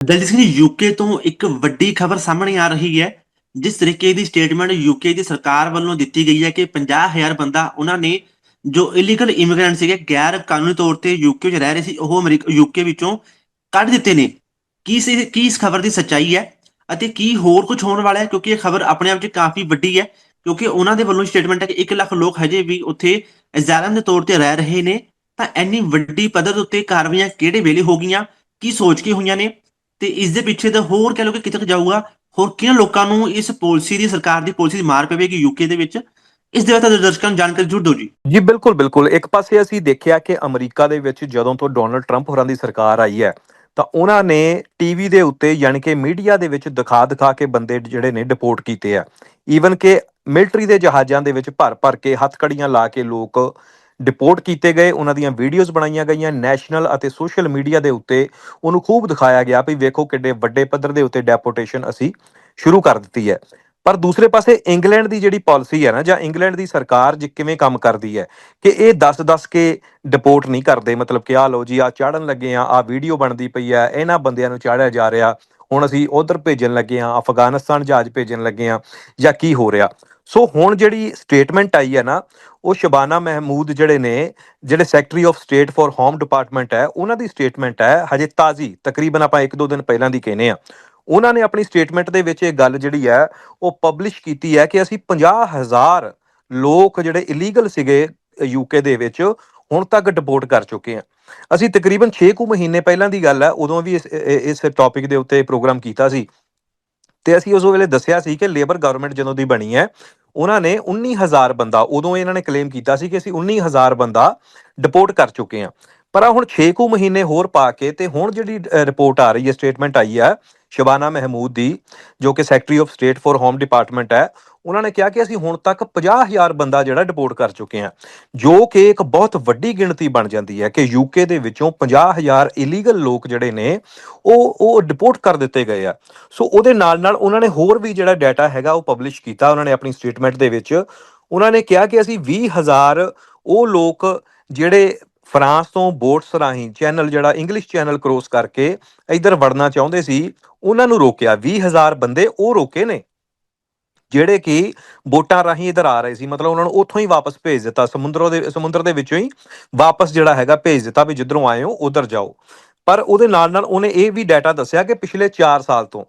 Daljit Singh ji UK ਤੋਂ ਇੱਕ ਵੱਡੀ ਖਬਰ ਸਾਹਮਣੇ ਆ ਰਹੀ ਹੈ, ਜਿਸ ਤਰੀਕੇ ਦੀ ਸਟੇਟਮੈਂਟ ਯੂਕੇ ਦੀ ਸਰਕਾਰ ਵੱਲੋਂ ਦਿੱਤੀ ਗਈ ਹੈ ਕਿ 50000 ਬੰਦਾ ਉਹਨਾਂ ਨੇ ਜੋ ਇਲੀਗਲ ਇਮੀਗ੍ਰੈਂਟ ਸੀਗੇ, ਗੈਰ ਕਾਨੂੰਨੀ ਤੌਰ ਤੇ ਯੂਕੇ 'ਚ ਰਹਿ ਰਹੇ ਸੀ, ਉਹ ਅਮਰੀਕਾ ਯੂਕੇ ਵਿੱਚੋਂ ਕੱਢ ਦਿੱਤੇ ਨੇ। ਕੀ ਇਸ ਕੀ ਇਸ ਖਬਰ ਦੀ ਸੱਚਾਈ ਹੈ ਅਤੇ ਕੀ ਹੋਰ ਕੁਝ ਹੋਣ ਵਾਲਾ ਹੈ? ਕਿਉਂਕਿ ਇਹ ਖਬਰ ਆਪਣੇ ਆਪ 'ਚ ਕਾਫੀ ਵੱਡੀ ਹੈ, ਕਿਉਂਕਿ ਉਹਨਾਂ ਦੇ ਵੱਲੋਂ ਸਟੇਟਮੈਂਟ ਹੈ ਕਿ 1 ਲੱਖ ਲੋਕ ਹਜੇ ਵੀ ਉੱਥੇ ਅਜ਼ਾਲਮ ਦੇ ਤੌਰ ਤੇ ਰਹਿ ਰਹੇ ਨੇ। ਤਾਂ ਇੰਨੀ ਵੱਡੀ ਪੱਧਰ ਦੇ ਉੱਤੇ ਕਾਰਵਾਈਆਂ ਕਿਹੜੇ ਵੇਲੇ ਹੋ ਗਈਆਂ? ਕੀ ਸੋਚ ਕੇ ਹੋਈਆਂ ਨੇ? ਤੇ ਇਸ ਦੇ ਪਿੱਛੇ ਤਾਂ ਹੋਰ ਕਹਿ ਲਓ ਕਿ ਕਿਤੇ ਜਾਊਗਾ, ਹੋਰ ਕਿਹਨਾਂ ਲੋਕਾਂ ਨੂੰ ਇਸ ਪਾਲਿਸੀ ਦੀ ਸਰਕਾਰ ਦੀ ਪਾਲਿਸੀ ਦੀ ਮਾਰ ਪਵੇਗੀ ਯੂਕੇ ਦੇ ਵਿੱਚ? ਇਸ ਦੇ ਬਾਰੇ ਦਰਸ਼ਕਾਂ ਨੂੰ ਜਾਣਕਾਰੀ ਜ਼ਰੂਰ ਦਿਓ ਜੀ। ਜੀ, ਬਿਲਕੁਲ ਬਿਲਕੁਲ। ਇੱਕ ਪਾਸੇ ਅਸੀਂ ਦੇਖਿਆ ਕਿ ਅਮਰੀਕਾ ਦੇ ਵਿੱਚ ਜਦੋਂ ਤੋਂ ਡੋਨਲਡ ਟਰੰਪ ਹੋਰਾਂ ਦੀ ਸਰਕਾਰ ਆਈ ਹੈ, ਤਾਂ ਉਹਨਾਂ ਨੇ ਟੀਵੀ ਦੇ ਉੱਤੇ ਯਾਨੀ ਕਿ ਮੀਡੀਆ ਦੇ ਵਿੱਚ ਦਿਖਾ ਦਿਖਾ ਕੇ ਬੰਦੇ ਜਿਹੜੇ ਨੇ ਡਿਪੋਰਟ ਕੀਤੇ ਆ। ਈਵਨ ਕਿ ਮਿਲਟਰੀ ਦੇ ਜਹਾਜ਼ਾਂ ਦੇ ਵਿੱਚ ਭਰ ਭਰ ਕੇ ਹੱਥਕੜੀਆਂ ਲਾ ਕੇ ਲੋਕ ਡਿਪੋਰਟ ਕੀਤੇ ਗਏ, ਉਹਨਾਂ ਦੀਆਂ ਵੀਡੀਓਜ਼ ਬਣਾਈਆਂ ਗਈਆਂ ਨੈਸ਼ਨਲ ਅਤੇ ਸੋਸ਼ਲ ਮੀਡੀਆ ਦੇ ਉੱਤੇ ਉਹਨੂੰ ਖੂਬ ਦਿਖਾਇਆ ਗਿਆ ਵੀ ਵੇਖੋ ਕਿੱਡੇ ਵੱਡੇ ਪੱਧਰ ਦੇ ਉੱਤੇ ਡੈਪੋਟੇਸ਼ਨ ਅਸੀਂ ਸ਼ੁਰੂ ਕਰ ਦਿੱਤੀ ਹੈ। ਪਰ ਦੂਸਰੇ ਪਾਸੇ ਇੰਗਲੈਂਡ ਦੀ ਜਿਹੜੀ ਪਾਲਿਸੀ ਹੈ ਨਾ ਜਾਂ ਇੰਗਲੈਂਡ ਦੀ ਸਰਕਾਰ ਜਿ ਕਿਵੇਂ ਕੰਮ ਕਰਦੀ ਹੈ ਕਿ ਇਹ 10-10 ਕੇ ਡਿਪੋਰਟ ਨਹੀਂ ਕਰਦੇ, ਮਤਲਬ ਕਿ ਆ ਲਓ ਜੀ ਆ ਚਾੜਨ ਲੱਗੇ ਆ ਆ ਵੀਡੀਓ ਬਣਦੀ ਪਈ ਆ ਇਹਨਾਂ ਬੰਦਿਆਂ ਨੂੰ ਚਾੜਿਆ ਜਾ ਰਿਹਾ, ਹੁਣ ਅਸੀਂ ਉਧਰ ਭੇਜਣ ਲੱਗੇ ਆ ਅਫਗਾਨਿਸਤਾਨ ਜਹਾਜ਼ ਭੇਜਣ ਲੱਗੇ ਆ ਜਾਂ ਕੀ ਹੋ ਰਿਹਾ। ਸੋ ਹੁਣ ਜਿਹੜੀ ਸਟੇਟਮੈਂਟ ਆਈ ਹੈ ਨਾ, ਉਹ ਸ਼ਬਾਨਾ ਮਹਿਮੂਦ ਜਿਹੜੇ ਨੇ, ਜਿਹੜੇ secretary of state for home department ਹੈ, ਉਹਨਾਂ ਦੀ ਸਟੇਟਮੈਂਟ ਹੈ, ਹਜੇ ਤਾਜ਼ੀ, ਤਕਰੀਬਨ ਆਪਾਂ 1-2 ਦਿਨ ਪਹਿਲਾਂ ਦੀ ਕਹਿੰਦੇ ਆ ਉਹਨਾਂ ਨੇ ਆਪਣੀ ਸਟੇਟਮੈਂਟ ਦੇ ਵਿੱਚ ਇਹ ਗੱਲ ਜਿਹੜੀ ਹੈ, ਉਹ ਪਬਲਿਸ਼ ਕੀਤੀ ਹੈ ਕਿ ਅਸੀਂ 50000 ਲੋਕ ਜਿਹੜੇ ਇਲੀਗਲ ਸੀਗੇ ਯੂਕੇ ਦੇ ਵਿੱਚ, ਹੁਣ ਤੱਕ ਡਿਪੋਰਟ ਕਰ ਚੁੱਕੇ ਆ ਅਸੀਂ ਤਕਰੀਬਨ 6 ਕੁ ਮਹੀਨੇ ਪਹਿਲਾਂ ਦੀ ਗੱਲ ਹੈ, ਉਦੋਂ ਵੀ ਇਸ, ਇਹ- ਇਸ ਟੌਪਿਕ ਦੇ ਉੱਤੇ ਪ੍ਰੋਗਰਾਮ ਕੀਤਾ ਸੀ। ਤੇ ਅਸੀਂ ਉਸ ਵੇਲੇ ਦੱਸਿਆ ਸੀ ਕਿ ਲੇਬਰ ਗਵਰਨਮੈਂਟ ਜਦੋਂ ਦੀ ਬਣੀ ਹੈ ਉਹਨਾਂ ਨੇ 19000 ਬੰਦਾ, ਉਦੋਂ ਇਹਨਾਂ ਨੇ ਕਲੇਮ ਕੀਤਾ ਸੀ ਕਿ ਅਸੀਂ 19000 ਬੰਦਾ ਡਿਪੋਰਟ ਕਰ ਚੁੱਕੇ ਹਾਂ। ਪਰ ਆ ਹੁਣ 6 ਕੁ ਮਹੀਨੇ ਹੋਰ ਪਾ ਕੇ ਤੇ ਹੁਣ ਜਿਹੜੀ ਰਿਪੋਰਟ ਆ ਰਹੀ ਹੈ, ਸਟੇਟਮੈਂਟ ਆਈ ਆ ਸ਼ਬਾਨਾ ਮਹਿਮੂਦ ਦੀ, ਜੋ ਕਿ secretary of state for home department ਹੈ, ਉਹਨਾਂ ਨੇ ਕਿਹਾ ਕਿ ਅਸੀਂ ਹੁਣ ਤੱਕ 50000 ਬੰਦਾ ਜਿਹੜਾ ਡਿਪੋਰਟ ਕਰ ਚੁੱਕੇ ਹਾਂ, ਜੋ ਕਿ ਇੱਕ ਬਹੁਤ ਵੱਡੀ ਗਿਣਤੀ ਬਣ ਜਾਂਦੀ ਹੈ ਕਿ ਯੂਕੇ ਦੇ ਵਿੱਚੋਂ 50000 ਇਲੀਗਲ ਲੋਕ ਜਿਹੜੇ ਨੇ, ਉਹ ਉਹ ਡਿਪੋਰਟ ਕਰ ਦਿੱਤੇ ਗਏ ਆ। ਸੋ ਉਹਦੇ ਨਾਲ ਨਾਲ ਉਹਨਾਂ ਨੇ ਹੋਰ ਵੀ ਜਿਹੜਾ ਡਾਟਾ ਹੈਗਾ ਉਹ ਪਬਲਿਸ਼ ਕੀਤਾ, ਉਹਨਾਂ ਨੇ ਆਪਣੀ ਸਟੇਟਮੈਂਟ ਦੇ ਵਿੱਚ, ਉਹਨਾਂ ਨੇ ਕਿਹਾ ਕਿ ਅਸੀਂ 20000 ਉਹ ਲੋਕ ਜਿਹੜੇ ਫਰਾਂਸ ਤੋਂ ਬੋਟਸ ਰਾਹੀਂ ਚੈਨਲ ਜਿਹੜਾ ਇੰਗਲਿਸ਼ ਚੈਨਲ ਕ੍ਰੋਸ ਕਰਕੇ ਇੱਧਰ ਵੜਨਾ ਚਾਹੁੰਦੇ ਸੀ, ਉਹਨਾਂ ਨੂੰ ਰੋਕਿਆ 20000 ਬੰਦੇ ਉਹ ਰੋਕੇ ਨੇ, ਜਿਹੜੇ ਕਿ ਬੋਟਾਂ ਰਾਹੀਂ ਇਧਰ ਆ ਰਹੇ ਸੀ, ਮਤਲਬ ਉਹਨਾਂ ਨੂੰ ਉੱਥੋਂ ਹੀ ਵਾਪਸ ਭੇਜ ਦਿੱਤਾ, ਸਮੁੰਦਰੋਂ ਦੇ, ਸਮੁੰਦਰ ਦੇ ਵਿੱਚੋਂ ਹੀ ਵਾਪਸ ਜਿਹੜਾ ਹੈਗਾ ਭੇਜ ਦਿੱਤਾ ਵੀ ਜਿੱਧਰੋਂ ਆਏ ਹੋ, ਉਧਰ ਜਾਓ। ਪਰ ਉਹਦੇ ਨਾਲ ਨਾਲ ਉਹਨੇ ਇਹ ਵੀ ਡਾਟਾ ਦੱਸਿਆ ਕਿ ਪਿਛਲੇ 4 ਸਾਲ ਤੋਂ,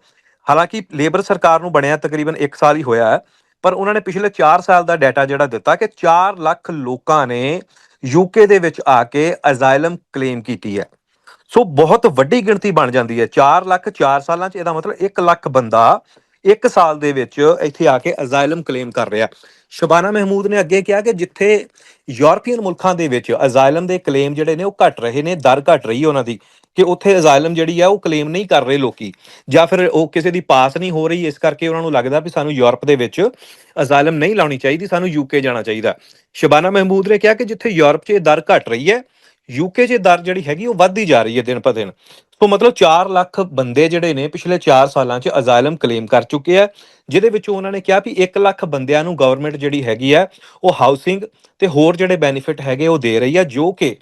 ਹਾਲਾਂਕਿ ਲੇਬਰ ਸਰਕਾਰ ਨੂੰ ਬਣਿਆ ਤਕਰੀਬਨ 1 ਸਾਲ ਹੀ ਹੋਇਆ ਹੈ, ਪਰ ਉਹਨਾਂ ਨੇ ਪਿਛਲੇ 4 ਸਾਲ ਦਾ ਡਾਟਾ ਜਿਹੜਾ ਦਿੱਤਾ ਕਿ 4 ਲੱਖ ਲੋਕਾਂ ਨੇ ਯੂਕੇ ਦੇ ਵਿੱਚ ਆ ਕੇ ਅਜਾਇਲਮ ਕਲੇਮ ਕੀਤੀ ਹੈ। ਸੋ ਬਹੁਤ ਵੱਡੀ ਗਿਣਤੀ ਬਣ ਜਾਂਦੀ ਹੈ। 4 ਲੱਖ 4 ਸਾਲਾਂ 'ਚ ਇਹਦਾ ਮਤਲਬ 1 ਲੱਖ ਬੰਦਾ ਇੱਕ ਸਾਲ ਦੇ ਵਿੱਚ ਇੱਥੇ ਆ ਕੇ ਅਜਾਇਲਮ ਕਲੇਮ ਕਰ ਰਿਹਾ। ਸ਼ਬਾਨਾ ਮਹਿਮੂਦ ਨੇ ਅੱਗੇ ਕਿਹਾ ਕਿ ਜਿੱਥੇ ਯੂਰਪੀਅਨ ਮੁਲਕਾਂ ਦੇ ਵਿੱਚ ਅਜ਼ਾਇਲਮ ਦੇ ਕਲੇਮ ਜਿਹੜੇ ਨੇ ਉਹ ਘਟ ਰਹੇ ਨੇ, ਦਰ ਘਟ ਰਹੀ ਹੈ ਉਹਨਾਂ ਦੀ, ਕਿ ਉੱਥੇ ਅਜ਼ਾਇਲਮ ਜਿਹੜੀ ਆ ਉਹ ਕਲੇਮ ਨਹੀਂ ਕਰ ਰਹੇ ਲੋਕੀ, ਜਾਂ ਫਿਰ ਉਹ ਕਿਸੇ ਦੀ ਪਾਸ ਨਹੀਂ ਹੋ ਰਹੀ, ਇਸ ਕਰਕੇ ਉਹਨਾਂ ਨੂੰ ਲੱਗਦਾ ਵੀ ਸਾਨੂੰ ਯੂਰਪ ਦੇ ਵਿੱਚ ਅਜ਼ਾਇਲਮ ਨਹੀਂ ਲਾਉਣੀ ਚਾਹੀਦੀ, ਸਾਨੂੰ ਯੂਕੇ ਜਾਣਾ ਚਾਹੀਦਾ। ਸ਼ਬਾਨਾ ਮਹਿਮੂਦ ਨੇ ਕਿਹਾ ਕਿ ਜਿੱਥੇ ਯੂਰਪ 'ਚ ਇਹ ਦਰ ਘਟ ਰਹੀ ਹੈ ਯੂਕੇ 'ਚ ਇਹ ਦਰ ਜਿਹੜੀ ਹੈਗੀ ਉਹ ਵੱਧਦੀ ਜਾ ਰਹੀ ਹੈ ਦਿਨ ਪਰ ਦਿਨ। ਸੋ ਮਤਲਬ 4 ਲੱਖ ਬੰਦੇ ਜਿਹੜੇ ਨੇ ਪਿਛਲੇ 4 ਸਾਲਾਂ 'ਚ ਅਜ਼ਾਈਲਮ ਕਲੇਮ ਕਰ ਚੁੱਕੇ ਆ, ਜਿਹਦੇ ਵਿੱਚੋਂ ਉਹਨਾਂ ਨੇ ਕਿਹਾ ਵੀ 1 ਲੱਖ ਬੰਦਿਆਂ ਨੂੰ ਗਵਰਨਮੈਂਟ ਜਿਹੜੀ ਹੈਗੀ ਆ, ਉਹ ਹਾਊਸਿੰਗ ਤੇ ਹੋਰ ਜਿਹੜੇ ਬੈਨੀਫਿਟ ਹੈਗੇ ਉਹ ਦੇ ਰਹੀ ਆ, ਜੋ ਕਿ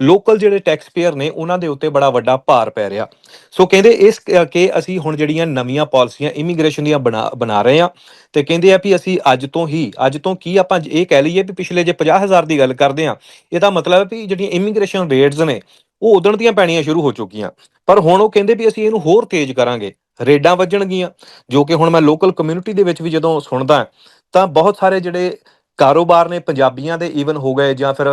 ਲੋਕਲ ਜਿਹੜੇ ਟੈਕਸ ਪੇਅਰ ਨੇ ਉਹਨਾਂ ਦੇ ਉੱਤੇ ਬੜਾ ਵੱਡਾ ਭਾਰ ਪੈ ਰਿਹਾ। ਸੋ ਕਹਿੰਦੇ ਇਸ ਕਿ ਅਸੀਂ ਹੁਣ ਜਿਹੜੀਆਂ ਨਵੀਆਂ ਪਾਲਿਸੀਆਂ ਇਮੀਗ੍ਰੇਸ਼ਨ ਦੀਆਂ ਬਣਾ ਬਣਾ ਰਹੇ ਆ ਤੇ ਕਹਿੰਦੇ ਆ ਵੀ ਅਸੀਂ ਅੱਜ ਤੋਂ ਹੀ, ਅੱਜ ਤੋਂ ਕੀ ਆਪਾਂ ਇਹ ਕਹਿ ਲਈਏ ਵੀ ਪਿਛਲੇ ਜੇ 50000 ਦੀ ਗੱਲ ਕਰਦੇ ਆ, ਇਹਦਾ ਮਤਲਬ ਹੈ ਵੀ ਜਿਹੜੀਆਂ ਇਮੀਗ੍ਰੇਸ਼ਨ ਰੇਟਸ ਨੇ ਉਹ ਉਦਣ ਦੀਆਂ ਪੈਣੀਆਂ ਸ਼ੁਰੂ ਹੋ ਚੁੱਕੀਆਂ। ਪਰ ਹੁਣ ਉਹ ਕਹਿੰਦੇ ਵੀ ਅਸੀਂ ਇਹਨੂੰ ਹੋਰ ਤੇਜ਼ ਕਰਾਂਗੇ। ਰੇਡਾਂ ਵੱਜਣਗੀਆਂ, ਜੋ ਕਿ ਹੁਣ ਮੈਂ ਲੋਕਲ ਕਮਿਊਨਿਟੀ ਦੇ ਵਿੱਚ ਵੀ ਜਦੋਂ ਸੁਣਦਾ, ਤਾਂ ਬਹੁਤ ਸਾਰੇ ਜਿਹੜੇ ਕਾਰੋਬਾਰ ਨੇ, ਪੰਜਾਬੀਆਂ ਦੇ ਈਵਨ ਹੋ ਗਏ ਜਾਂ ਫਿਰ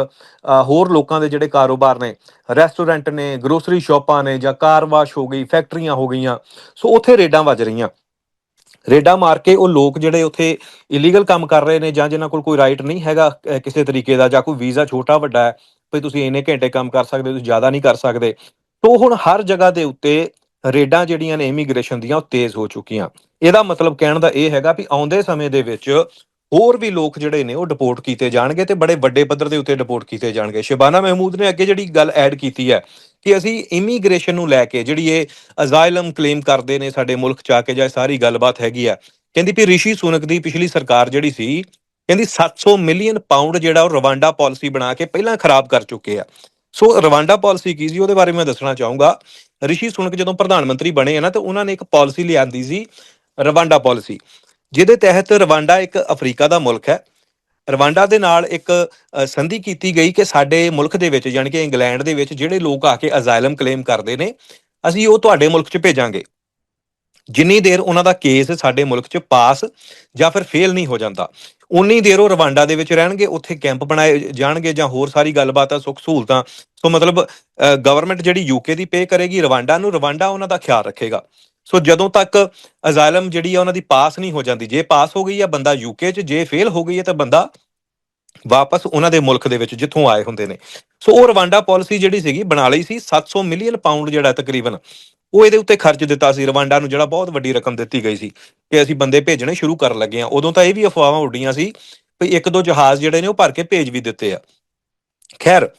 ਹੋਰ ਲੋਕਾਂ ਦੇ ਜਿਹੜੇ ਕਾਰੋਬਾਰ ਨੇ ਰੈਸਟੋਰੈਂਟ ਨੇ ਗਰੋਸਰੀ ਸ਼ਾਪਾਂ ਨੇ ਜਾਂ ਕਾਰ ਵਾਸ਼ ਹੋ ਗਈ ਫੈਕਟਰੀਆਂ ਹੋ ਗਈਆਂ, ਸੋ ਉੱਥੇ ਰੇਡਾਂ ਵੱਜ ਰਹੀਆਂ। ਰੇਡਾਂ ਮਾਰ ਕੇ ਉਹ ਲੋਕ ਜਿਹੜੇ ਉੱਥੇ ਇਲੀਗਲ ਕੰਮ ਕਰ ਰਹੇ ਨੇ ਜਾਂ ਜਿਨ੍ਹਾਂ ਕੋਲ ਕੋਈ ਰਾਈਟ ਨਹੀਂ ਹੈਗਾ ਕਿਸੇ ਤਰੀਕੇ ਦਾ ਜਾਂ ਕੋਈ ਵੀਜ਼ਾ ਛੋਟਾ ਵੱਡਾ ਹੈ ਵੀ ਤੁਸੀਂ ਇੰਨੇ ਘੰਟੇ ਕੰਮ ਕਰ ਸਕਦੇ ਹੋ, ਤੁਸੀਂ ਜ਼ਿਆਦਾ ਨਹੀਂ ਕਰ ਸਕਦੇ। ਤੋਂ ਹੁਣ ਹਰ ਜਗ੍ਹਾ ਦੇ ਉੱਤੇ ਰੇਡਾਂ ਜਿਹੜੀਆਂ ਨੇ ਇਮੀਗ੍ਰੇਸ਼ਨ ਦੀਆਂ, ਉਹ ਤੇਜ਼ ਹੋ ਚੁੱਕੀਆਂ। ਇਹਦਾ ਮਤਲਬ ਕਹਿਣ ਦਾ ਇਹ ਹੈਗਾ ਵੀ ਆਉਂਦੇ ਸਮੇਂ ਦੇ ਵਿੱਚ ਹੋਰ ਵੀ ਲੋਕ ਜਿਹੜੇ ਨੇ, ਉਹ ਡਿਪੋਰਟ ਕੀਤੇ ਜਾਣਗੇ ਤੇ ਬੜੇ ਵੱਡੇ ਪੱਧਰ ਦੇ ਉੱਤੇ ਡਿਪੋਰਟ ਕੀਤੇ ਜਾਣਗੇ। ਸ਼ਬਾਨਾ ਮਹਿਮੂਦ ਨੇ ਅੱਗੇ ਜਿਹੜੀ ਗੱਲ ਐਡ ਕੀਤੀ ਹੈ ਕਿ ਅਸੀਂ ਇਮੀਗ੍ਰੇਸ਼ਨ ਨੂੰ ਲੈ ਕੇ ਜਿਹੜੀ ਇਹ ਅਜ਼ਾਇਲਮ ਕਲੇਮ ਕਰਦੇ ਨੇ ਸਾਡੇ ਮੁਲਕ ਚ ਆ ਕੇ ਜਾਂ ਸਾਰੀ ਗੱਲਬਾਤ ਹੈਗੀ ਆ, ਕਹਿੰਦੀ ਵੀ ਰਿਸ਼ੀ ਸੁਨਕ ਦੀ ਪਿਛਲੀ ਸਰਕਾਰ ਜਿਹੜੀ ਸੀ ਕਹਿੰਦੀ 700 ਮਿਲੀਅਨ ਪਾਉਂਡ ਜਿਹੜਾ ਉਹ ਰਵਾਂਡਾ ਪਾਲਿਸੀ ਬਣਾ ਕੇ ਪਹਿਲਾਂ ਖਰਾਬ ਕਰ ਚੁੱਕੇ ਆ। ਸੋ ਰਵਾਂਡਾ ਪਾਲਿਸੀ ਕੀ ਸੀ? ਉਹਦੇ ਬਾਰੇ ਮੈਂ ਦੱਸਣਾ ਚਾਹੂੰਗਾ। ਰਿਸ਼ੀ ਸੁਣਕ ਜਦੋਂ ਪ੍ਰਧਾਨ ਮੰਤਰੀ ਬਣੇ ਆ ਨਾ, ਤਾਂ ਉਹਨਾਂ ਨੇ ਇੱਕ ਪਾਲਿਸੀ ਲਿਆਂਦੀ ਸੀ ਰਵਾਂਡਾ ਪਾਲਿਸੀ ਜਿਹਦੇ ਤਹਿਤ ਰਵਾਂਡਾ ਇੱਕ ਅਫਰੀਕਾ ਦਾ ਮੁਲਕ ਹੈ। ਰਵਾਂਡਾ ਦੇ ਨਾਲ ਇੱਕ ਸੰਧੀ ਕੀਤੀ ਗਈ ਕਿ ਸਾਡੇ ਮੁਲਕ ਦੇ ਵਿੱਚ ਯਾਨੀ ਕਿ ਇੰਗਲੈਂਡ ਦੇ ਵਿੱਚ ਜਿਹੜੇ ਲੋਕ ਆ ਕੇ ਅਜ਼ਾਇਲਮ ਕਲੇਮ ਕਰਦੇ ਨੇ, ਅਸੀਂ ਉਹ ਤੁਹਾਡੇ ਮੁਲਕ 'ਚ ਭੇਜਾਂਗੇ। ਜਿੰਨੀ ਦੇਰ ਉਹਨਾਂ ਦਾ ਕੇਸ ਸਾਡੇ ਮੁਲਕ 'ਚ ਪਾਸ ਜਾਂ ਫਿਰ ਫੇਲ ਨਹੀਂ ਹੋ ਜਾਂਦਾ। ਉਨੀ ਦੇਰ ਉਹ ਰਵਾਂਡਾ ਦੇ ਵਿੱਚ ਰਹਿਣਗੇ, ਉੱਥੇ ਕੈਂਪ ਬਣਾਏ ਜਾਣਗੇ ਜਾਂ ਹੋਰ ਸਾਰੀ ਗੱਲਬਾਤ ਆ, ਸੁੱਖ ਸਹੂਲਤਾਂ। ਸੋ ਮਤਲਬ ਗਵਰਨਮੈਂਟ ਜਿਹੜੀ ਯੂਕੇ ਦੀ ਪੇ ਕਰੇਗੀ, ਰਵਾਂਡਾ ਨੂੰ, ਰਵਾਂਡਾ ਉਹਨਾਂ ਦਾ ਖਿਆਲ ਰੱਖੇਗਾ। ਸੋ ਜਦੋਂ ਤੱਕ ਅਜ਼ਾਇਲਮ ਜਿਹੜੀ ਆ, ਉਹਨਾਂ ਦੀ ਪਾਸ ਨਹੀਂ ਹੋ ਜਾਂਦੀ, ਜੇ ਪਾਸ ਹੋ ਗਈ ਆ, ਬੰਦਾ ਯੂਕੇ 'ਚ, ਜੇ ਫੇਲ ਹੋ ਗਈ ਹੈ ਤਾਂ ਬੰਦਾ ਵਾਪਸ ਉਹਨਾਂ ਦੇ ਮੁਲਕ ਦੇ ਵਿੱਚ ਜਿੱਥੋਂ ਆਏ ਹੁੰਦੇ ਨੇ। ਸੋ ਉਹ ਰਵਾਂਡਾ ਪਾਲਿਸੀ ਜਿਹੜੀ ਸੀਗੀ, ਬਣਾ ਲਈ ਸੀ 700 ਮਿਲੀਅਨ ਪਾਉਂਡ ਜਿਹੜਾ ਤਕਰੀਬਨ। ਉਹ ਇਹਦੇ ਉੱਤੇ ਖਰਚ ਦਿੱਤਾ ਸੀ ਰਵਾਂਡਾ ਨੂੰ ਜਿਹੜਾ ਬਹੁਤ ਵੱਡੀ ਰਕਮ ਦਿੱਤੀ ਗਈ ਸੀ ਕਿ ਅਸੀਂ ਬੰਦੇ ਭੇਜਣੇ ਸ਼ੁਰੂ ਕਰਨ ਲੱਗੇ ਆ ਉਦੋਂ ਤਾਂ ਇਹ ਵੀ ਅਫਵਾਹਾਂ ਉੱਡੀਆਂ ਸੀ ਵੀ ਇੱਕ ਦੋ ਜਹਾਜ਼ ਜਿਹੜੇ ਨੇ ਉਹ ਭਰ ਕੇ ਭੇਜ ਵੀ ਦਿੱਤੇ ਆ। ਖੈਰ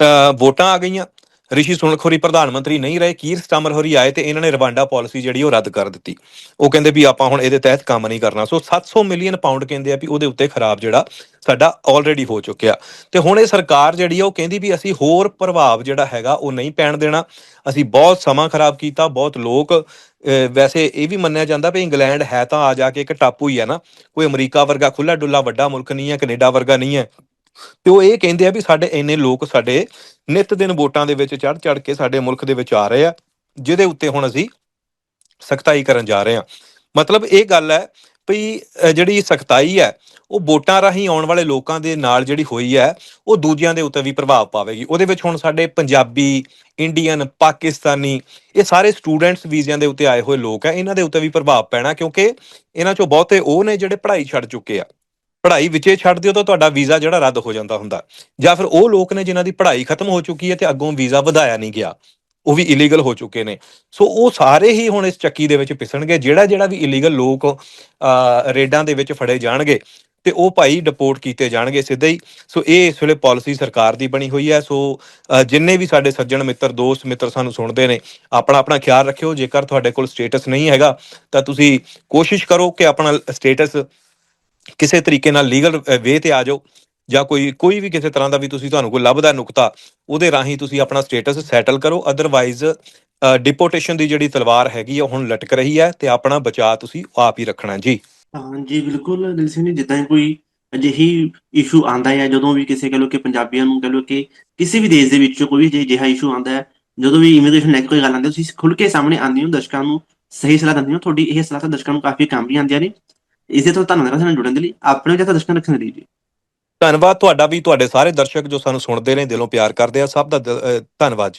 ਅ, ਵੋਟਾਂ ਆ ਗਈਆਂ। ਰਿਸ਼ੀ ਸੁਨਕ ਪ੍ਰਧਾਨ ਮੰਤਰੀ ਨਹੀਂ ਰਹੇ ਕੀਰ ਸਟਾਮਰ ਹੋਰੀ ਆਏ ਤੇ ਇਹਨਾਂ ਨੇ ਰਵਾਂਡਾ ਪਾਲਿਸੀ ਜਿਹੜੀ ਉਹ ਰੱਦ ਕਰ ਦਿੱਤੀ। ਉਹ ਕਹਿੰਦੇ ਵੀ ਆਪਾਂ ਹੁਣ ਇਹਦੇ ਤਹਿਤ ਕੰਮ ਨਹੀਂ ਕਰਨਾ। ਸੋ 700 ਮਿਲੀਅਨ ਪਾਉਂਡ ਕਹਿੰਦੇ ਆ ਵੀ ਉਹਦੇ ਉੱਤੇ ਖਰਾਬ ਜਿਹੜਾ ਸਾਡਾ ਆਲਰੇਡੀ ਹੋ ਚੁੱਕਿਆ। ਤੇ ਹੁਣ ਇਹ ਸਰਕਾਰ ਜਿਹੜੀ ਆ ਉਹ ਕਹਿੰਦੀ ਵੀ ਅਸੀਂ ਹੋਰ ਪ੍ਰਭਾਵ ਜਿਹੜਾ ਹੈਗਾ ਉਹ ਨਹੀਂ ਪੈਣ ਦੇਣਾ। ਅਸੀਂ ਬਹੁਤ ਸਮਾਂ ਖਰਾਬ ਕੀਤਾ, ਬਹੁਤ ਲੋਕ ਵੈਸੇ ਇਹ ਵੀ ਮੰਨਿਆ ਜਾਂਦਾ ਵੀ ਇੰਗਲੈਂਡ ਹੈ ਤਾਂ ਆ ਜਾ ਕੇ ਇੱਕ ਟਾਪੂ ਹੀ ਹੈ ਨਾ। ਕੋਈ ਅਮਰੀਕਾ ਵਰਗਾ ਖੁੱਲਾ ਡੁੱਲਾ ਵੱਡਾ ਮੁਲਕ ਨਹੀਂ ਹੈ, ਕੈਨੇਡਾ ਵਰਗਾ ਨਹੀਂ ਹੈ। ਤੇ ਉਹ ਇਹ ਕਹਿੰਦੇ ਆ ਵੀ ਸਾਡੇ ਇੰਨੇ ਲੋਕ ਸਾਡੇ ਨਿਤ ਦਿਨ ਵੋਟਾਂ ਦੇ ਵਿੱਚ ਚੜ ਚੜ ਕੇ ਸਾਡੇ ਮੁਲਕ ਦੇ ਵਿੱਚ ਆ ਰਹੇ ਆ, ਜਿਹਦੇ ਉੱਤੇ ਹੁਣ ਅਸੀਂ ਸਖਤਾਈ ਕਰਨ ਜਾ ਰਹੇ ਹਾਂ ਮਤਲਬ ਇਹ ਗੱਲ ਹੈ ਵੀ ਜਿਹੜੀ ਸਖਤਾਈ ਹੈ, ਉਹ ਵੋਟਾਂ ਰਾਹੀਂ ਆਉਣ ਵਾਲੇ ਲੋਕਾਂ ਦੇ ਨਾਲ ਜਿਹੜੀ ਹੋਈ ਹੈ, ਉਹ ਦੂਜਿਆਂ ਦੇ ਉੱਤੇ ਵੀ ਪ੍ਰਭਾਵ ਪਾਵੇਗੀ। ਉਹਦੇ ਵਿੱਚ ਹੁਣ ਸਾਡੇ ਪੰਜਾਬੀ, ਇੰਡੀਅਨ, ਪਾਕਿਸਤਾਨੀ, ਇਹ ਸਾਰੇ ਸਟੂਡੈਂਟਸ ਵੀਜ਼ਿਆਂ ਦੇ ਉੱਤੇ ਆਏ ਹੋਏ ਲੋਕ ਆ, ਇਹਨਾਂ ਦੇ ਉੱਤੇ ਵੀ ਪ੍ਰਭਾਵ ਪੈਣਾ ਕਿਉਂਕਿ ਇਹਨਾਂ ਚੋਂ ਬਹੁਤੇ ਉਹ ਨੇ ਜਿਹੜੇ ਪੜ੍ਹਾਈ ਛੱਡ ਚੁੱਕੇ ਆ। ਪੜ੍ਹਾਈ ਵਿੱਚੇ ਛੱਡ ਦਿਓ ਤਾਂ ਤੁਹਾਡਾ ਵੀਜ਼ਾ ਜਿਹੜਾ ਰੱਦ ਹੋ ਜਾਂਦਾ ਹੁੰਦਾ। ਜਾਂ ਫਿਰ ਉਹ ਲੋਕ ਨੇ ਜਿਨ੍ਹਾਂ ਦੀ ਪੜ੍ਹਾਈ ਖਤਮ ਹੋ ਚੁੱਕੀ ਹੈ ਤੇ ਅੱਗੋਂ ਵੀਜ਼ਾ ਵਧਾਇਆ ਨਹੀਂ ਗਿਆ ਉਹ ਵੀ ਇਲੀਗਲ ਹੋ ਚੁੱਕੇ ਨੇ। ਸੋ ਉਹ ਸਾਰੇ ਹੀ ਹੁਣ ਇਸ ਚੱਕੀ ਦੇ ਵਿੱਚ ਪਿਸਣਗੇ ਜਿਹੜਾ ਜਿਹੜਾ ਵੀ ਇਲੀਗਲ ਲੋਕ ਰੇਡਾਂ ਦੇ ਵਿੱਚ ਫੜੇ ਜਾਣਗੇ ਤੇ ਉਹ ਭਾਈ ਡਿਪੋਰਟ ਕੀਤੇ ਜਾਣਗੇ ਸਿੱਧੇ ਹੀ। ਸੋ ਇਹ ਇਸ ਵੇਲੇ ਪਾਲਿਸੀ ਸਰਕਾਰ ਦੀ ਬਣੀ ਹੋਈ ਹੈ। ਸੋ ਅਹ, ਜਿੰਨੇ ਵੀ ਸਾਡੇ ਸੱਜਣ ਮਿੱਤਰ ਦੋਸਤ ਮਿੱਤਰ ਸਾਨੂੰ ਸੁਣਦੇ ਨੇ ਆਪਣਾ ਆਪਣਾ ਖਿਆਲ ਰੱਖਿਓ। ਜੇਕਰ ਤੁਹਾਡੇ ਕੋਲ ਸਟੇਟਸ ਨਹੀਂ ਹੈਗਾ ਤਾਂ ਤੁਸੀਂ ਕੋਸ਼ਿਸ਼ ਕਰੋ ਕਿ ਆਪਣਾ ਸਟੇਟਸ ਕਿਸੇ ਤਰੀਕੇ ਨਾਲ ਲੀਗਲ ਵੇ ਤੇ ਆ ਜਾਓ ਜਾਂ ਕੋਈ ਕੋਈ ਵੀ ਕਿਸੇ ਤਰ੍ਹਾਂ ਦਾ ਵੀ ਤੁਸੀਂ ਤੁਹਾਨੂੰ ਕੋਈ ਲੱਭਦਾ ਨੁਕਤਾ, ਉਹਦੇ ਰਾਹੀਂ ਤੁਸੀਂ ਆਪਣਾ ਸਟੇਟਸ ਸੈਟਲ ਕਰੋ। ਅਦਰਵਾਈਜ਼ ਡਿਪੋਰਟੇਸ਼ਨ ਦੀ ਜਿਹੜੀ ਤਲਵਾਰ ਹੈਗੀ ਆ, ਉਹ ਹੁਣ ਲਟਕ ਰਹੀ ਹੈ ਤੇ ਆਪਣਾ ਬਚਾਅ ਤੁਸੀਂ ਆਪ ਹੀ ਰੱਖਣਾ ਜੀ। ਹਾਂਜੀ ਬਿਲਕੁਲ ਦਿਲ ਸਿੰਘ ਜਿੱਦਾਂ ਕੋਈ ਅਜਿਹੀ ਇਸ਼ੂ ਆਂਦਾ ਹੈ, ਜਦੋਂ ਵੀ ਕਿਸੇ ਕਹ ਲੋ ਕਿ ਪੰਜਾਬੀਆਂ ਨੂੰ ਕਹ ਲੋ ਕਿ ਕਿਸੇ ਵੀ ਦੇਸ਼ ਦੇ ਵਿੱਚ ਕੋਈ ਵੀ ਅਜਿਹਾ ਇਸ਼ੂ ਆਂਦਾ ਹੈ, ਜਦੋਂ ਵੀ ਇਮੀਗ੍ਰੇਸ਼ਨ ਲੈ ਕੇ ਕੋਈ ਗੱਲ ਆਂਦੀ ਤੁਸੀਂ ਖੁੱਲ ਕੇ ਸਾਹਮਣੇ ਆਉਂਦੇ ਹੋ ਦਰਸ਼ਕਾਂ ਨੂੰ ਸਹੀ ਸਲਾਹ ਦਿੰਦੇ ਹੋ ਤੁਹਾਡੀ ਇਹ ਸਲਾਹ ਤਾਂ ਦਰਸ਼ਕਾਂ ਨੂੰ ਕਾਫੀ ਕੰਮ ਵੀ ਆਉਂਦੀਆਂ ਨੇ। ਇਸੇ ਤੋਂ ਧੰਨਵਾਦ ਸਾਨੂੰ ਜੁੜਨ ਦੇ ਲਈ ਆਪਣੇ ਜਿਹਾ ਦਰਸ਼ਕਾਂ ਰੱਖਣ ਦੇ ਲਈ ਜੀ। ਧੰਨਵਾਦ ਤੁਹਾਡਾ ਵੀ ਤੁਹਾਡੇ ਸਾਰੇ ਦਰਸ਼ਕ ਜੋ ਸਾਨੂੰ ਸੁਣਦੇ ਨੇ ਦਿਲੋਂ ਪਿਆਰ ਕਰਦੇ ਆ ਸਭ ਦਾ ਦਿਲ- ਅਹ, ਧੰਨਵਾਦ ਜੀ।